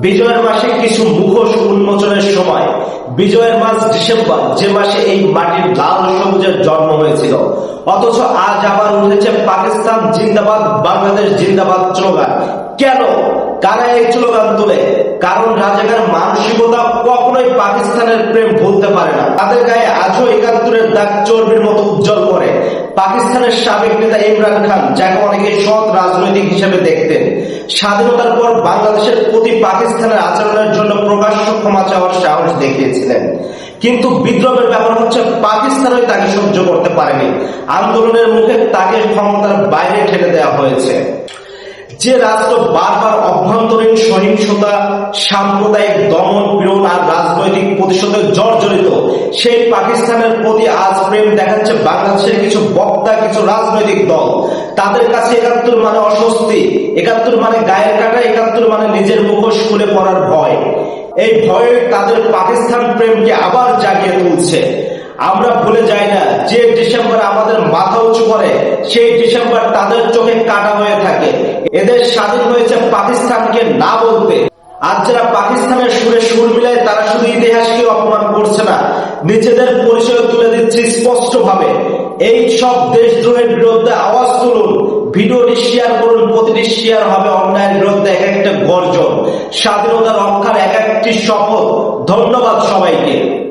বিজয়ের মাসে কিছু মুখোশ উন্মোচনের সময়, বিজয়ের মাস ডিসেম্বর, যে মাসে এই মাটির লাল সবুজের জন্ম হয়েছিল। অথচ আজ আবার উঠেছে পাকিস্তান জিন্দাবাদ, বাংলাদেশ জিন্দাবাদ স্লোগান। কেন? কারা এই স্লোগান তোলে? কারণ রাজাকার মানসিকতা কখনোই পাকিস্তানের প্রেম ভুলতে পারে তাদের গায়ে আজও একাত্তরের দাগ চর্বির মতো উজ্জ্বল করে। পাকিস্তানের সাবেক নেতা ইমরান খান, যাকে অনেকে সৎ রাজনৈতিক হিসেবে দেখতেন, স্বাধীনতার পর বাংলাদেশের প্রতি পাকিস্তানের আচরণের জন্য প্রকাশ্য ক্ষমা চাওয়ার সাহস দেখিয়েছিলেন। কিন্তু বিদ্রোহের ব্যাপার হচ্ছে, পাকিস্তানই তাকে সহ্য করতে পারেনি। আন্দোলনের মুখে তাকে ক্ষমতার বাইরে ঠেলে দেওয়া হয়েছে। যে রাষ্ট্র বারবার অভ্যন্তরীণ সহিংসতা, সাম্প্রদায়িক দমন পীড়ন আর রাজনৈতিক প্রতিশোধে জর্জরিত সেই পাকিস্তানের প্রতি আজ প্রেম দেখাচ্ছে বাংলাদেশের কিছু বক্তা, কিছু রাজনৈতিক দল। তাদের কাছে একাত্তর মানে অস্বস্তি, একাত্তর মানে গায়ের কাটা, একাত্তর মানে নিজের মুখোশ খুলে পড়ার ভয়। এই ভয়ে তাদের পাকিস্তান প্রেমকে আবার জাগিয়ে তুলছে। আমরা ভুলে যাই না, যে ডিসেম্বর আমাদের মাথা উঁচু করে, সেই ডিসেম্বর তাদের চোখে কাটা হয়ে থাকে। এদের স্বাধীন হয়েছে পাকিস্তানকে না বলতে। আজ যারা পাকিস্তানের সুরে সুর মিলায়, তারা শুধু ইতিহাসকে অপমান করছে না নিজেদের পরিচয় তুলে দিচ্ছে স্পষ্ট ভাবে এই সব দেশদ্রোহের বিরুদ্ধে আওয়াজ তুলুন। ভিডিওটি শেয়ার করুন, প্রতিটি শেয়ার হবে অন্যায়ের বিরুদ্ধে এক একটা গর্জন। স্বাধীনতা রক্ষার এক একটি শপথ। ধন্যবাদ সবাইকে।